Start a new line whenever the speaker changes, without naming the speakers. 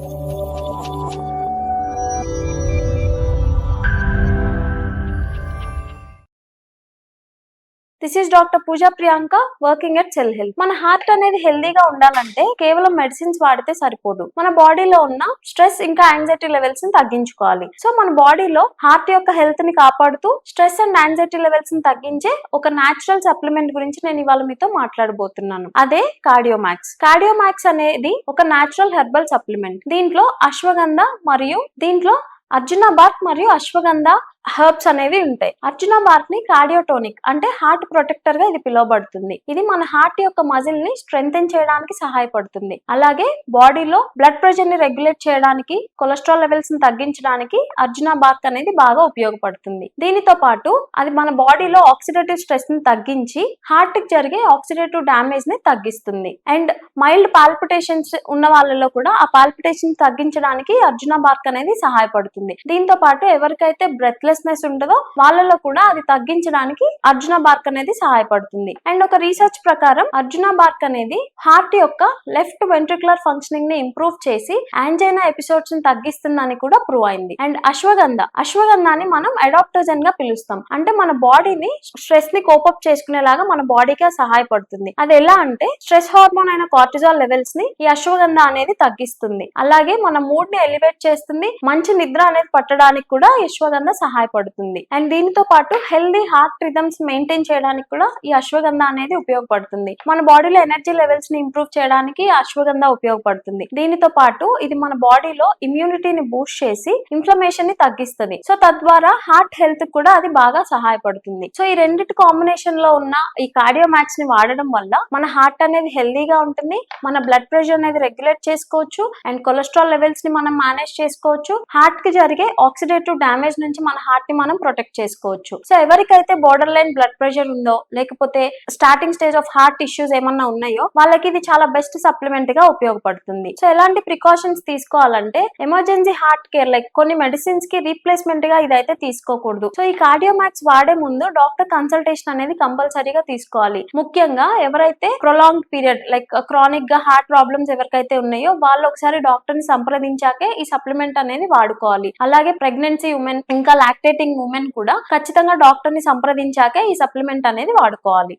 うん。this is doctor Pooja Priyanka working at cell health మన heart అనేది హెల్దీగా ఉండాలంటే కేవలం మెడిసిన్స్ వాడితే సరిపోదు. మన బాడీలో ఉన్న స్ట్రెస్ ఇంకా యాంగ్జైటీ లెవెల్స్ని తగ్గించుకోవాలి. సో మన బాడీలో హార్ట్ యొక్క హెల్త్ని కాపాడుతూ స్ట్రెస్ అండ్ యాంగ్జైటీ లెవెల్స్ని తగ్గించే ఒక నాచురల్ సప్లిమెంట్ గురించి నేను ఇవాళ మీతో మాట్లాడబోతున్నాను. అదే కార్డియోమాక్స్ కార్డియోమాక్స్ అనేది ఒక నేచురల్ హెర్బల్ సప్లిమెంట్ దీంట్లో అశ్వగంధ మరియు దీంట్లో అర్జున బాత్ మరియు అశ్వగంధ హెర్బ్స్ అనేవి ఉంటాయి. అర్జున బార్క్ని కార్డియోటోనిక్ అంటే హార్ట్ ప్రొటెక్టర్గా ఇది పిలువబడుతుంది. ఇది మన హార్ట్ యొక్క మజిల్ని స్ట్రెంగ్ చేయడానికి సహాయపడుతుంది. అలాగే బాడీలో బ్లడ్ ప్రెషర్ని రెగ్యులేట్ చేయడానికి కొలెస్ట్రాల్ లెవెల్స్ని తగ్గించడానికి అర్జున బార్క్ అనేది బాగా ఉపయోగపడుతుంది. దీనితో పాటు అది మన బాడీలో ఆక్సిడేటివ్ స్ట్రెస్ని తగ్గించి హార్ట్కి జరిగే ఆక్సిడేటివ్ డ్యామేజ్ని తగ్గిస్తుంది. అండ్ మైల్డ్ పాల్పిటేషన్స్ ఉన్న వాళ్ళలో కూడా ఆ పాల్పిటేషన్ తగ్గించడానికి అర్జున బార్క్ అనేది సహాయపడుతుంది. దీంతో పాటు ఎవరికైతే బ్రెత్లెస్ బ్రెత్లెస్నెస్ ఉంటుందో వాళ్ళలో కూడా అది తగ్గించడానికి అర్జున బార్క్ అనేది సహాయపడుతుంది. అండ్ ఒక రీసెర్చ్ ప్రకారం అర్జున బార్క్ అనేది హార్ట్ యొక్క లెఫ్ట్ వెంట్రికులర్ ఫంక్షనింగ్ని ఇంప్రూవ్ చేసి యాంజైనా ఎపిసోడ్స్ని తగ్గిస్తుందని కూడా ప్రూవ్ అయింది. అండ్ అశ్వగంధ అశ్వగంధాన్ని మనం అడాప్టోజన్గా పిలుస్తాం. అంటే మన బాడీని స్ట్రెస్ని కోపప్ చేసుకునేలాగా మన బాడీకి సహాయపడుతుంది. అది ఎలా అంటే స్ట్రెస్ హార్మోన్ అయిన కార్టిజాల్ లెవెల్స్ని ఈ అశ్వగంధ అనేది తగ్గిస్తుంది. అలాగే మన మూడ్ని ఎలివేట్ చేస్తుంది. మంచి నిద్ర అనేది పట్టడానికి కూడా అశ్వగంధ సహాయం సహాయపడుతుంది. అండ్ దీనితో పాటు హెల్దీ హార్ట్ రిథమ్స్ మెయింటైన్ చేయడానికి కూడా ఈ అశ్వగంధ అనేది ఉపయోగపడుతుంది. మన బాడీలో ఎనర్జీ లెవెల్స్ని ఇంప్రూవ్ చేయడానికి అశ్వగంధ ఉపయోగపడుతుంది. దీనితో పాటు ఇది మన బాడీలో ఇమ్యూనిటీని బూస్ట్ చేసి ఇన్ఫ్లమేషన్ని తగ్గిస్తుంది. సో తద్వారా హార్ట్ హెల్త్ కూడా అది బాగా సహాయపడుతుంది. సో ఈ రెండిటి కాంబినేషన్లో ఉన్న ఈ కార్డియోమాక్స్ని వాడడం వల్ల మన హార్ట్ అనేది హెల్దీగా ఉంటుంది. మన బ్లడ్ ప్రెషర్ అనేది రెగ్యులేట్ చేసుకోవచ్చు. అండ్ కొలెస్ట్రాల్ లెవెల్స్ని మనం మేనేజ్ చేసుకోవచ్చు. హార్ట్కి జరిగే ఆక్సిడేటివ్ డ్యామేజ్ నుంచి మన హార్ట్ని మనం ప్రొటెక్ట్ చేసుకోవచ్చు. సో ఎవరికైతే బోర్డర్ లైన్ బ్లడ్ ప్రెషర్ ఉందో లేకపోతే starting stage of heart issues ఏమన్నా ఉన్నాయో వాళ్ళకి ఇది చాలా బెస్ట్ సప్లిమెంట్గా ఉపయోగపడుతుంది. సో ఎలాంటి ప్రికాషన్స్ తీసుకోవాలంటే ఎమర్జెన్సీ హార్ట్ కేర్ లైక్ కొన్ని మెడిసిన్స్కి రీప్లేస్మెంట్గా ఇదైతే తీసుకోకూడదు. సో ఈ కార్డియోమాక్స్ వాడే ముందు డాక్టర్ కన్సల్టేషన్ అనేది కంపల్సరీగా తీసుకోవాలి. ముఖ్యంగా ఎవరైతే ప్రొలాంగ్ పీరియడ్ లైక్ క్రానిక్గా హార్ట్ ప్రాబ్లమ్స్ ఎవరికైతే ఉన్నాయో వాళ్ళు ఒకసారి డాక్టర్ని సంప్రదించాకే ఈ సప్లిమెంట్ అనేది వాడుకోవాలి. అలాగే ప్రెగ్నెన్సీ ఉమెన్ ఇంకా లాక్టేటింగ్ ఉమెన్ కూడా ఖచ్చితంగా డాక్టర్ని సంప్రదించాకే ఈ సప్లిమెంట్ అనేది వాడుకోవాలి.